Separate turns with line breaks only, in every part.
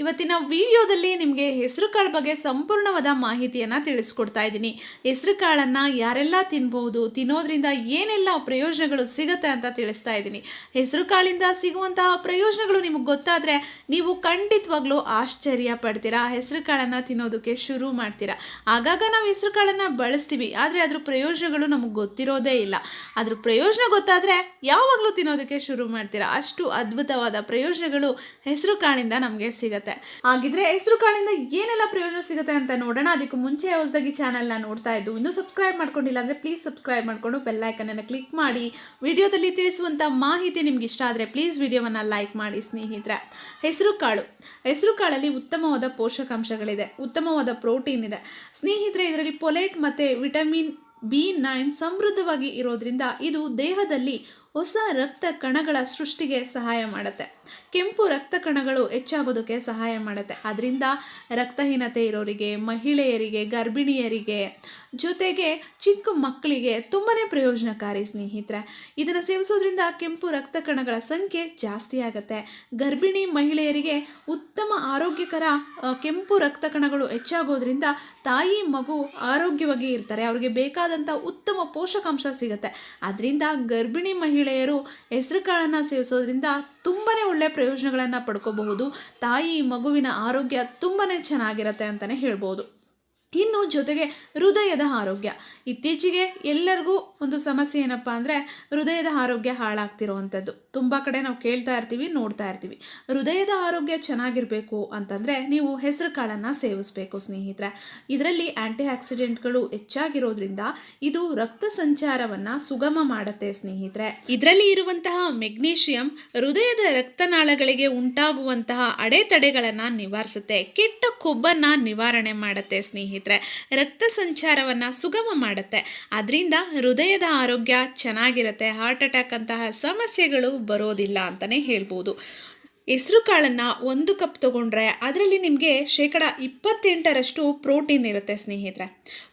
ಇವತ್ತಿನ ವಿಡಿಯೋದಲ್ಲಿ ನಿಮಗೆ ಹೆಸರು ಕಾಳು ಬಗ್ಗೆ ಸಂಪೂರ್ಣವಾದ ಮಾಹಿತಿಯನ್ನು ತಿಳಿಸ್ಕೊಡ್ತಾ ಇದ್ದೀನಿ. ಹೆಸರು ಕಾಳನ್ನು ಯಾರೆಲ್ಲ ತಿನ್ಬೋದು, ತಿನ್ನೋದ್ರಿಂದ ಏನೆಲ್ಲ ಪ್ರಯೋಜನಗಳು ಸಿಗುತ್ತೆ ಅಂತ ತಿಳಿಸ್ತಾ ಇದ್ದೀನಿ. ಹೆಸರು ಕಾಳಿಂದ ಸಿಗುವಂತಹ ಪ್ರಯೋಜನಗಳು ನಿಮಗೆ ಗೊತ್ತಾದರೆ ನೀವು ಖಂಡಿತವಾಗ್ಲೂ ಆಶ್ಚರ್ಯ ಪಡ್ತೀರಾ. ಹೆಸರು ಕಾಳನ್ನು ತಿನ್ನೋದಕ್ಕೆ ಶುರು ಮಾಡ್ತೀರಾ. ಆಗಾಗ ನಾವು ಹೆಸರು ಕಾಳನ್ನು ಬಳಸ್ತೀವಿ, ಆದರೆ ಅದ್ರ ಪ್ರಯೋಜನಗಳು ನಮಗೆ ಗೊತ್ತಿರೋದೇ ಇಲ್ಲ. ಅದ್ರ ಪ್ರಯೋಜನ ಗೊತ್ತಾದರೆ ಯಾವಾಗಲೂ ತಿನ್ನೋದಕ್ಕೆ ಶುರು ಮಾಡ್ತೀರಾ. ಅಷ್ಟು ಅದ್ಭುತವಾದ ಪ್ರಯೋಜನಗಳು ಹೆಸರು ಕಾಳಿಂದ ನಮಗೆ ಸಿಗುತ್ತೆ. ಹಾಗಿದ್ರೆ ಹೆಸರು ಕಾಳಿಂದ ಏನೆಲ್ಲ ಪ್ರಯೋಜನ ಸಿಗುತ್ತೆ ಅಂತ ನೋಡೋಣ. ಅದಕ್ಕೆ ಮುಂಚೆ ಹೊಸದಾಗಿ ಚಾನಲ್ನ ನೋಡ್ತಾ ಇದ್ದು, ಇನ್ನೂ ಸಬ್ಸ್ಕ್ರೈಬ್ ಮಾಡ್ಕೊಂಡಿಲ್ಲ ಅಂದರೆ ಪ್ಲೀಸ್ ಸಬ್ಸ್ಕ್ರೈಬ್ ಮಾಡಿಕೊಂಡು ಬೆಲ್ಲೈಕನನ್ನು ಕ್ಲಿಕ್ ಮಾಡಿ. ವಿಡಿಯೋದಲ್ಲಿ ತಿಳಿಸುವಂಥ ಮಾಹಿತಿ ನಿಮ್ಗೆ ಇಷ್ಟ ಆದರೆ ಪ್ಲೀಸ್ ವಿಡಿಯೋವನ್ನು ಲೈಕ್ ಮಾಡಿ, ಸ್ನೇಹಿತರೆ. ಹೆಸರು ಕಾಳು. ಹೆಸರು ಕಾಳಲ್ಲಿ ಉತ್ತಮವಾದ ಪೋಷಕಾಂಶಗಳಿದೆ. ಉತ್ತಮವಾದ ಪ್ರೋಟೀನ್ ಇದೆ. ಸ್ನೇಹಿತರೆ, ಇದರಲ್ಲಿ ಪೊಲೇಟ್ ಮತ್ತು ವಿಟಮಿನ್ ಬಿ ನೈನ್ ಸಮೃದ್ಧವಾಗಿ ಇರೋದ್ರಿಂದ ಇದು ದೇಹದಲ್ಲಿ ಹೊಸ ರಕ್ತ ಕಣಗಳ ಸೃಷ್ಟಿಗೆ ಸಹಾಯ ಮಾಡುತ್ತೆ. ಕೆಂಪು ರಕ್ತ ಕಣಗಳು ಹೆಚ್ಚಾಗೋದಕ್ಕೆ ಸಹಾಯ ಮಾಡುತ್ತೆ. ಅದರಿಂದ ರಕ್ತಹೀನತೆ ಇರೋರಿಗೆ, ಮಹಿಳೆಯರಿಗೆ, ಗರ್ಭಿಣಿಯರಿಗೆ ಜೊತೆಗೆ ಚಿಕ್ಕ ಮಕ್ಕಳಿಗೆ ತುಂಬಾ ಪ್ರಯೋಜನಕಾರಿ ಸ್ನೇಹಿತರೆ. ಇದನ್ನು ಸೇವಿಸೋದ್ರಿಂದ ಕೆಂಪು ರಕ್ತ ಕಣಗಳ ಸಂಖ್ಯೆ ಜಾಸ್ತಿ ಆಗುತ್ತೆ. ಗರ್ಭಿಣಿ ಮಹಿಳೆಯರಿಗೆ ಉತ್ತಮ ಆರೋಗ್ಯಕರ ಕೆಂಪು ರಕ್ತ ಕಣಗಳು ಹೆಚ್ಚಾಗೋದ್ರಿಂದ ತಾಯಿ, ಮಗು ಆರೋಗ್ಯವಾಗಿ ಇರ್ತಾರೆ. ಅವ್ರಿಗೆ ಬೇಕಾದಂಥ ಉತ್ತಮ ಪೋಷಕಾಂಶ ಸಿಗುತ್ತೆ. ಅದರಿಂದ ಗರ್ಭಿಣಿ ಮಹಿಳೆಯರು ಹೆಸರು ಕಾಳನ್ನು ಸೇವಿಸೋದ್ರಿಂದ ತುಂಬಾ ಒಳ್ಳೆಯ ಪ್ರಯೋಜನಗಳನ್ನು ಪಡ್ಕೋಬಹುದು. ತಾಯಿ ಮಗುವಿನ ಆರೋಗ್ಯ ತುಂಬಾ ಚೆನ್ನಾಗಿರುತ್ತೆ ಅಂತಲೇ ಹೇಳ್ಬೋದು. ಇನ್ನು ಜೊತೆಗೆ ಹೃದಯದ ಆರೋಗ್ಯ. ಇತ್ತೀಚೆಗೆ ಎಲ್ಲರಿಗೂ ಒಂದು ಸಮಸ್ಯೆ ಏನಪ್ಪ ಅಂದರೆ ಹೃದಯದ ಆರೋಗ್ಯ ಹಾಳಾಗ್ತಿರೋವಂಥದ್ದು. ತುಂಬ ಕಡೆ ನಾವು ಕೇಳ್ತಾ ಇರ್ತೀವಿ, ನೋಡ್ತಾ ಇರ್ತೀವಿ. ಹೃದಯದ ಆರೋಗ್ಯ ಚೆನ್ನಾಗಿರಬೇಕು ಅಂತಂದರೆ ನೀವು ಹೆಸರು ಕಾಳನ್ನು ಸೇವಿಸಬೇಕು ಸ್ನೇಹಿತರೆ. ಇದರಲ್ಲಿ ಆ್ಯಂಟಿ ಆಕ್ಸಿಡೆಂಟ್ಗಳು ಹೆಚ್ಚಾಗಿರೋದ್ರಿಂದ ಇದು ರಕ್ತ ಸಂಚಾರವನ್ನು ಸುಗಮ ಮಾಡುತ್ತೆ ಸ್ನೇಹಿತರೆ. ಇದರಲ್ಲಿ ಇರುವಂತಹ ಮೆಗ್ನೀಷಿಯಂ ಹೃದಯದ ರಕ್ತನಾಳಗಳಿಗೆ ಉಂಟಾಗುವಂತಹ ಅಡೆತಡೆಗಳನ್ನು ನಿವಾರಿಸುತ್ತೆ. ಕೆಟ್ಟ ಕೊಬ್ಬನ್ನು ನಿವಾರಣೆ ಮಾಡುತ್ತೆ ಸ್ನೇಹಿತರೆ. ರಕ್ತ ಸಂಚಾರವನ್ನು ಸುಗಮ ಮಾಡುತ್ತೆ. ಅದರಿಂದ ಹೃದಯದ ಆರೋಗ್ಯ ಚೆನ್ನಾಗಿರುತ್ತೆ, ಹಾರ್ಟ್ ಅಟ್ಯಾಕ್ ಅಂತಹ ಸಮಸ್ಯೆಗಳು ಬರೋದಿಲ್ಲ ಅಂತಲೇ ಹೇಳ್ಬೋದು. ಹೆಸರು ಕಾಳನ್ನು ಒಂದು ಕಪ್ ತೊಗೊಂಡ್ರೆ ಅದರಲ್ಲಿ ನಿಮಗೆ ಶೇಕಡ ಇಪ್ಪತ್ತೆಂಟರಷ್ಟು ಪ್ರೋಟೀನ್ ಇರುತ್ತೆ ಸ್ನೇಹಿತರೆ.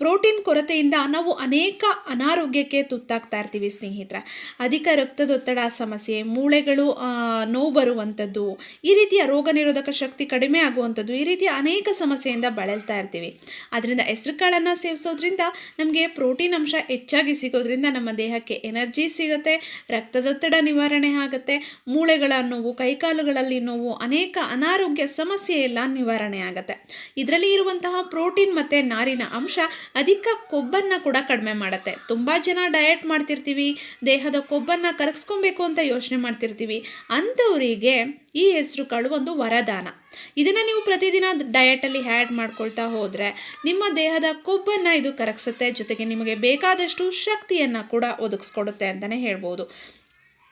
ಪ್ರೋಟೀನ್ ಕೊರತೆಯಿಂದ ನಾವು ಅನೇಕ ಅನಾರೋಗ್ಯಕ್ಕೆ ತುತ್ತಾಗ್ತಾ ಇರ್ತೀವಿ ಸ್ನೇಹಿತರೆ. ಅಧಿಕ ರಕ್ತದೊತ್ತಡ ಸಮಸ್ಯೆ, ಮೂಳೆಗಳು ನೋವು ಬರುವಂಥದ್ದು, ಈ ರೀತಿಯ ರೋಗ ನಿರೋಧಕ ಶಕ್ತಿ ಕಡಿಮೆ ಆಗುವಂಥದ್ದು, ಈ ರೀತಿಯ ಅನೇಕ ಸಮಸ್ಯೆಯಿಂದ ಬಳಲ್ತಾ ಇರ್ತೀವಿ. ಅದರಿಂದ ಹೆಸರು ಕಾಳನ್ನು ಸೇವಿಸೋದ್ರಿಂದ ನಮಗೆ ಪ್ರೋಟೀನ್ ಅಂಶ ಹೆಚ್ಚಾಗಿ ಸಿಗೋದ್ರಿಂದ ನಮ್ಮ ದೇಹಕ್ಕೆ ಎನರ್ಜಿ ಸಿಗುತ್ತೆ, ರಕ್ತದೊತ್ತಡ ನಿವಾರಣೆ ಆಗುತ್ತೆ, ಮೂಳೆಗಳ ನೋವು ಕೈಕಾಲುಗಳಲ್ಲಿ ನೋವು, ಅನೇಕ ಅನಾರೋಗ್ಯ ಸಮಸ್ಯೆ ಎಲ್ಲ ನಿವಾರಣೆ ಆಗುತ್ತೆ. ಇದರಲ್ಲಿ ಇರುವಂತಹ ಪ್ರೋಟೀನ್ ಮತ್ತು ನಾರಿನ ಅಂಶ ಅಧಿಕ ಕೊಬ್ಬನ್ನು ಕೂಡ ಕಡಿಮೆ ಮಾಡುತ್ತೆ. ತುಂಬ ಜನ ಡಯಟ್ ಮಾಡ್ತಿರ್ತೀವಿ, ದೇಹದ ಕೊಬ್ಬನ್ನು ಕರಗಿಸ್ಕೊಬೇಕು ಅಂತ ಯೋಚನೆ ಮಾಡ್ತಿರ್ತೀವಿ. ಅಂಥವರಿಗೆ ಈ ಹೆಸರು ಕಾಳು ಒಂದು ವರದಾನ. ಇದನ್ನು ನೀವು ಪ್ರತಿದಿನ ಡಯಟಲ್ಲಿ ಹ್ಯಾಡ್ ಮಾಡ್ಕೊಳ್ತಾ ಹೋದರೆ ನಿಮ್ಮ ದೇಹದ ಕೊಬ್ಬನ್ನು ಇದು ಕರಗಿಸುತ್ತೆ, ಜೊತೆಗೆ ನಿಮಗೆ ಬೇಕಾದಷ್ಟು ಶಕ್ತಿಯನ್ನು ಕೂಡ ಒದಗಿಸ್ಕೊಡುತ್ತೆ ಅಂತಲೇ ಹೇಳ್ಬೋದು.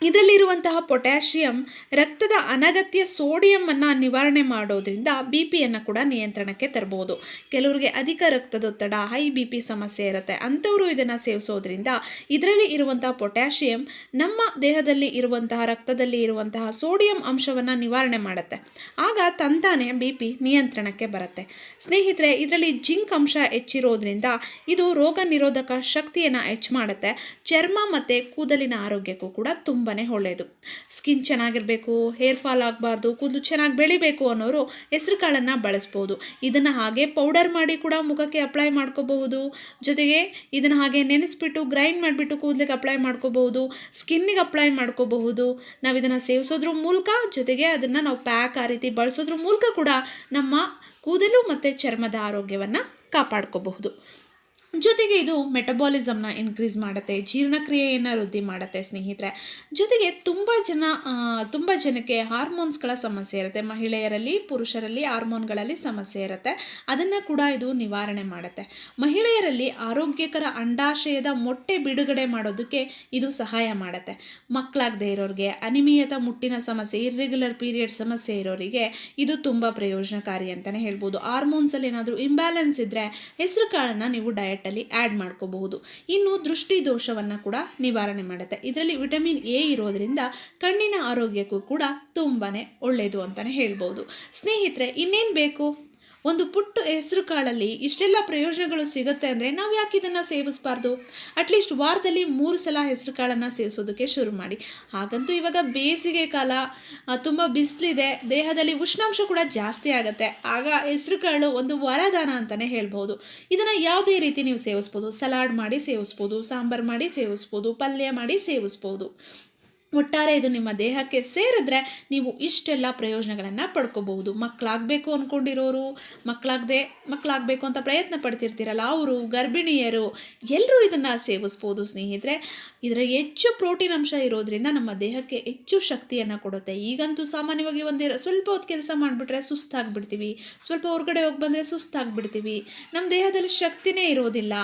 ಇದರಲ್ಲಿರುವಂತಹ ಪೊಟ್ಯಾಷಿಯಂ ರಕ್ತದ ಅನಗತ್ಯ ಸೋಡಿಯಮನ್ನು ನಿವಾರಣೆ ಮಾಡೋದ್ರಿಂದ ಬಿ ಪಿಯನ್ನು ಕೂಡ ನಿಯಂತ್ರಣಕ್ಕೆ ತರಬಹುದು ಕೆಲವರಿಗೆ ಅಧಿಕ ರಕ್ತದೊತ್ತಡ ಹೈ ಬಿ ಪಿ ಸಮಸ್ಯೆ ಇರುತ್ತೆ. ಅಂಥವರು ಇದನ್ನು ಸೇವಿಸೋದ್ರಿಂದ ಇದರಲ್ಲಿ ಇರುವಂತಹ ಪೊಟ್ಯಾಷಿಯಂ ನಮ್ಮ ದೇಹದಲ್ಲಿ ಇರುವಂತಹ, ರಕ್ತದಲ್ಲಿ ಇರುವಂತಹ ಸೋಡಿಯಂ ಅಂಶವನ್ನು ನಿವಾರಣೆ ಮಾಡುತ್ತೆ. ಆಗ ತಂತಾನೆ ಬಿ ಪಿ ನಿಯಂತ್ರಣಕ್ಕೆ ಬರುತ್ತೆ. ಸ್ನೇಹಿತರೆ, ಇದರಲ್ಲಿ ಜಿಂಕ್ ಅಂಶ ಹೆಚ್ಚಿರೋದ್ರಿಂದ ಇದು ರೋಗ ನಿರೋಧಕ ಶಕ್ತಿಯನ್ನು ಹೆಚ್ಚು ಮಾಡುತ್ತೆ. ಚರ್ಮ ಮತ್ತು ಕೂದಲಿನ ಆರೋಗ್ಯಕ್ಕೂ ಕೂಡ ತುಂಬಾ ಒಳ್ಳೆಯದು. ಸ್ಕಿನ್ ಚೆನ್ನಾಗಿರಬೇಕು ಹೇರ್ ಫಾಲ್ ಆಗಬಾರ್ದು, ಕೂದಲು ಚೆನ್ನಾಗಿ ಬೆಳಿಬೇಕು ಅನ್ನೋರು ಹೆಸರು ಕಾಳನ್ನು ಬಳಸ್ಬೋದು. ಇದನ್ನು ಹಾಗೆ ಪೌಡರ್ ಮಾಡಿ ಕೂಡ ಮುಖಕ್ಕೆ ಅಪ್ಲೈ ಮಾಡ್ಕೋಬಹುದು. ಜೊತೆಗೆ ಇದನ್ನು ಹಾಗೆ ನೆನೆಸ್ಬಿಟ್ಟು ಗ್ರೈಂಡ್ ಮಾಡಿಬಿಟ್ಟು ಕೂದಲಿಗೆ ಅಪ್ಲೈ ಮಾಡ್ಕೋಬಹುದು ಸ್ಕಿನ್ನಿಗೆ ಅಪ್ಲೈ ಮಾಡ್ಕೋಬಹುದು. ನಾವು ಇದನ್ನು ಸೇವಿಸೋದ್ರ ಮೂಲಕ, ಜೊತೆಗೆ ಅದನ್ನು ನಾವು ಪ್ಯಾಕ್ ಆ ರೀತಿ ಬಳಸೋದ್ರ ಮೂಲಕ ಕೂಡ ನಮ್ಮ ಕೂದಲು ಮತ್ತು ಚರ್ಮದ ಆರೋಗ್ಯವನ್ನು ಕಾಪಾಡ್ಕೋಬಹುದು. ಜೊತೆಗೆ ಇದು ಮೆಟಬಾಲಿಸಮ್ನ ಇನ್ಕ್ರೀಸ್ ಮಾಡುತ್ತೆ, ಜೀರ್ಣಕ್ರಿಯೆಯನ್ನು ವೃದ್ಧಿ ಮಾಡುತ್ತೆ ಸ್ನೇಹಿತರೆ. ಜೊತೆಗೆ ತುಂಬ ಜನ ತುಂಬ ಜನಕ್ಕೆ ಹಾರ್ಮೋನ್ಸ್ಗಳ ಸಮಸ್ಯೆ ಇರುತ್ತೆ. ಮಹಿಳೆಯರಲ್ಲಿ, ಪುರುಷರಲ್ಲಿ ಹಾರ್ಮೋನ್ಗಳಲ್ಲಿ ಸಮಸ್ಯೆ ಇರುತ್ತೆ. ಅದನ್ನು ಕೂಡ ಇದು ನಿವಾರಣೆ ಮಾಡುತ್ತೆ. ಮಹಿಳೆಯರಲ್ಲಿ ಆರೋಗ್ಯಕರ ಅಂಡಾಶಯದ ಮೊಟ್ಟೆ ಬಿಡುಗಡೆ ಮಾಡೋದಕ್ಕೆ ಇದು ಸಹಾಯ ಮಾಡುತ್ತೆ. ಮಕ್ಕಳಾಗದೇ ಇರೋರಿಗೆ, ಅನಿಮಿಯತ ಮುಟ್ಟಿನ ಸಮಸ್ಯೆ ಇರ್ರೆಗ್ಯುಲರ್ ಪೀರಿಯಡ್ ಸಮಸ್ಯೆ ಇರೋರಿಗೆ ಇದು ತುಂಬ ಪ್ರಯೋಜನಕಾರಿ ಅಂತಲೇ ಹೇಳ್ಬೋದು. ಹಾರ್ಮೋನ್ಸಲ್ಲಿ ಏನಾದರೂ ಇಂಬ್ಯಾಲೆನ್ಸ್ ಇದ್ದರೆ ಹೆಸರು ಕಾಳನ್ನು ನೀವು ಡಯಟಲ್ಲಿ ಆ್ಯಡ್ ಮಾಡ್ಕೋಬಹುದು. ಇನ್ನು ದೃಷ್ಟಿ ದೋಷವನ್ನು ಕೂಡ ನಿವಾರಣೆ ಮಾಡುತ್ತೆ. ಇದರಲ್ಲಿ ವಿಟಮಿನ್ ಎ ಇರೋದ್ರಿಂದ ಕಣ್ಣಿನ ಆರೋಗ್ಯಕ್ಕೂ ಕೂಡ ತುಂಬಾ ಒಳ್ಳೆಯದು ಅಂತಲೇ ಹೇಳ್ಬೋದು. ಸ್ನೇಹಿತರೆ, ಇನ್ನೇನು ಬೇಕು? ಒಂದು ಪುಟ್ಟ ಹೆಸರು ಕಾಳಲ್ಲಿ ಇಷ್ಟೆಲ್ಲ ಪ್ರಯೋಜನಗಳು ಸಿಗುತ್ತೆ ಅಂದರೆ ನಾವು ಯಾಕೆ ಇದನ್ನು ಸೇವಿಸಬಾರ್ದು? ಅಟ್ಲೀಸ್ಟ್ ವಾರದಲ್ಲಿ ಮೂರು ಸಲ ಹೆಸರು ಕಾಳನ್ನು ಸೇವಿಸೋದಕ್ಕೆ ಶುರು ಮಾಡಿ. ಹಾಗಂತೂ ಇವಾಗ ಬೇಸಿಗೆ ಕಾಲ ತುಂಬ ಬಿಸಿಲಿದೆ, ದೇಹದಲ್ಲಿ ಉಷ್ಣಾಂಶ ಕೂಡ ಜಾಸ್ತಿ ಆಗುತ್ತೆ. ಆಗ ಹೆಸರು ಕಾಳು ಒಂದು ವರದಾನ ಅಂತಲೇ ಹೇಳ್ಬೋದು ಇದನ್ನು ಯಾವುದೇ ರೀತಿ ನೀವು ಸೇವಿಸ್ಬೋದು. ಸಲಾಡ್ ಮಾಡಿ ಸೇವಿಸ್ಬೋದು, ಸಾಂಬಾರು ಮಾಡಿ ಸೇವಿಸ್ಬೋದು, ಪಲ್ಯ ಮಾಡಿ ಸೇವಿಸ್ಬೋದು. ಒಟ್ಟಾರೆ ಇದು ನಿಮ್ಮ ದೇಹಕ್ಕೆ ಸೇರಿದ್ರೆ ನೀವು ಇಷ್ಟೆಲ್ಲ ಪ್ರಯೋಜನಗಳನ್ನು ಪಡ್ಕೋಬಹುದು. ಮಕ್ಕಳಾಗಬೇಕು ಅಂದ್ಕೊಂಡಿರೋರು ಮಕ್ಕಳಾಗದೆ ಮಕ್ಕಳಾಗಬೇಕು ಅಂತ ಪ್ರಯತ್ನ ಪಡ್ತಿರ್ತೀರಲ್ಲ, ಅವರು ಗರ್ಭಿಣಿಯರು ಎಲ್ಲರೂ ಇದನ್ನು ಸೇವಿಸ್ಬೋದು ಸ್ನೇಹಿತರೆ. ಇದರ ಹೆಚ್ಚು ಪ್ರೋಟೀನ್ ಅಂಶ ಇರೋದ್ರಿಂದ ನಮ್ಮ ದೇಹಕ್ಕೆ ಹೆಚ್ಚು ಶಕ್ತಿಯನ್ನು ಕೊಡುತ್ತೆ. ಈಗಂತೂ ಸಾಮಾನ್ಯವಾಗಿ ಒಂದೇ ಸ್ವಲ್ಪ ಹೊತ್ತು ಕೆಲಸ ಮಾಡಿಬಿಟ್ರೆ ಸುಸ್ತಾಗ್ಬಿಡ್ತೀವಿ. ಸ್ವಲ್ಪ ಹೊರಗಡೆ ಹೋಗಿ ಬಂದರೆ ಸುಸ್ತಾಗ್ಬಿಡ್ತೀವಿ. ನಮ್ಮ ದೇಹದಲ್ಲಿ ಶಕ್ತಿನೇ ಇರೋದಿಲ್ಲ.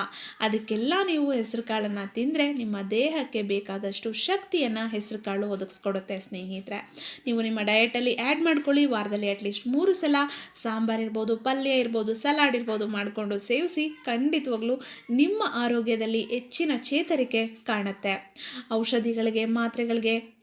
ಅದಕ್ಕೆಲ್ಲ ನೀವು ಹೆಸರು ಕಾಳನ್ನು ತಿಂದರೆ ನಿಮ್ಮ ದೇಹಕ್ಕೆ ಬೇಕಾದಷ್ಟು ಶಕ್ತಿಯನ್ನು ಹೆಸರು ಕಾಳು ಒದಗಿಸ್ಕೊಡುತ್ತೆ ಸ್ನೇಹಿತರೆ. ನೀವು ನಿಮ್ಮ ಡಯಟಲ್ಲಿ ಆ್ಯಡ್ ಮಾಡ್ಕೊಳ್ಳಿ. ವಾರದಲ್ಲಿ ಅಟ್ಲೀಸ್ಟ್ ಮೂರು ಸಲ ಸಾಂಬಾರು ಇರ್ಬೋದು, ಪಲ್ಯ ಇರ್ಬೋದು ಸಲಾಡ್ ಇರ್ಬೋದು ಮಾಡಿಕೊಂಡು ಸೇವಿಸಿ ಖಂಡಿತವಾಗ್ಲೂ ನಿಮ್ಮ ಆರೋಗ್ಯದಲ್ಲಿ ಹೆಚ್ಚಿನ ಚೇತರಿಕೆ ಕಾಣುತ್ತೆ. ಔಷಧಿಗಳಿಗೆ, ಮಾತ್ರೆಗಳಿಗೆ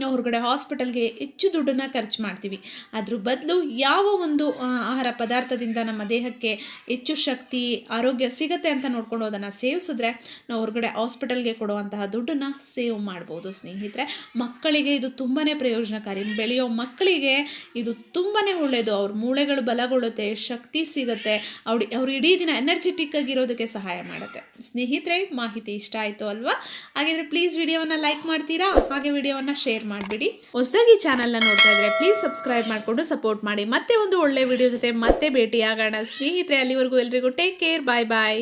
ನಾವು ಹೊರಗಡೆ ಹಾಸ್ಪಿಟಲ್ಗೆ ಹೆಚ್ಚು ದುಡ್ಡನ್ನು ಖರ್ಚು ಮಾಡ್ತೀವಿ. ಅದ್ರ ಬದಲು ಯಾವ ಒಂದು ಆಹಾರ ಪದಾರ್ಥದಿಂದ ನಮ್ಮ ದೇಹಕ್ಕೆ ಹೆಚ್ಚು ಶಕ್ತಿ, ಆರೋಗ್ಯ ಸಿಗತ್ತೆ ಅಂತ ನೋಡ್ಕೊಂಡು ಅದನ್ನು ಸೇವಿಸಿದ್ರೆ ನಾವು ಹೊರಗಡೆ ಹಾಸ್ಪಿಟಲ್ಗೆ ಕೊಡುವಂತಹ ದುಡ್ಡನ್ನು ಸೇವ್ ಮಾಡ್ಬೋದು ಸ್ನೇಹಿತರೆ. ಮಕ್ಕಳಿಗೆ ಇದು ತುಂಬಾ ಪ್ರಯೋಜನಕಾರಿ. ಬೆಳೆಯೋ ಮಕ್ಕಳಿಗೆ ಇದು ತುಂಬಾ ಒಳ್ಳೆಯದು ಅವ್ರ ಮೂಳೆಗಳು ಬಲಗೊಳ್ಳುತ್ತೆ, ಶಕ್ತಿ ಸಿಗುತ್ತೆ, ಅವ್ರು ಅವ್ರು ಇಡೀ ದಿನ ಎನರ್ಜೆಟಿಕ್ ಆಗಿರೋದಕ್ಕೆ ಸಹಾಯ ಮಾಡುತ್ತೆ. ಸ್ನೇಹಿತರೆ, ಮಾಹಿತಿ ಇಷ್ಟ ಆಯಿತು ಅಲ್ವಾ? ಹಾಗಿದ್ರೆ ಪ್ಲೀಸ್ ವಿಡಿಯೋವನ್ನು ಲೈಕ್ ಮಾಡ್ತೀರಾ? ಹಾಗೆ ವಿಡಿಯೋವನ್ನು ಶೇರ್ ಮಾಡಿಬಿಡಿ. ಹೊಸದಾಗಿ ಚಾನಲ್ನ ನೋಡ್ತಾ ಇದ್ರೆ ಪ್ಲೀಸ್ ಸಬ್ಸ್ಕ್ರೈಬ್ ಮಾಡಿಕೊಂಡು ಸಪೋರ್ಟ್ ಮಾಡಿ. ಮತ್ತೆ ಒಂದು ಒಳ್ಳೆ ವಿಡಿಯೋ ಜೊತೆ ಮತ್ತೆ ಭೇಟಿ ಆಗೋಣ ಸ್ನೇಹಿತರೆ, ಅಲ್ಲಿವರೆಗೂ ಎಲ್ರಿಗೂ ಟೇಕ್ ಕೇರ್ ಬಾಯ್ ಬಾಯ್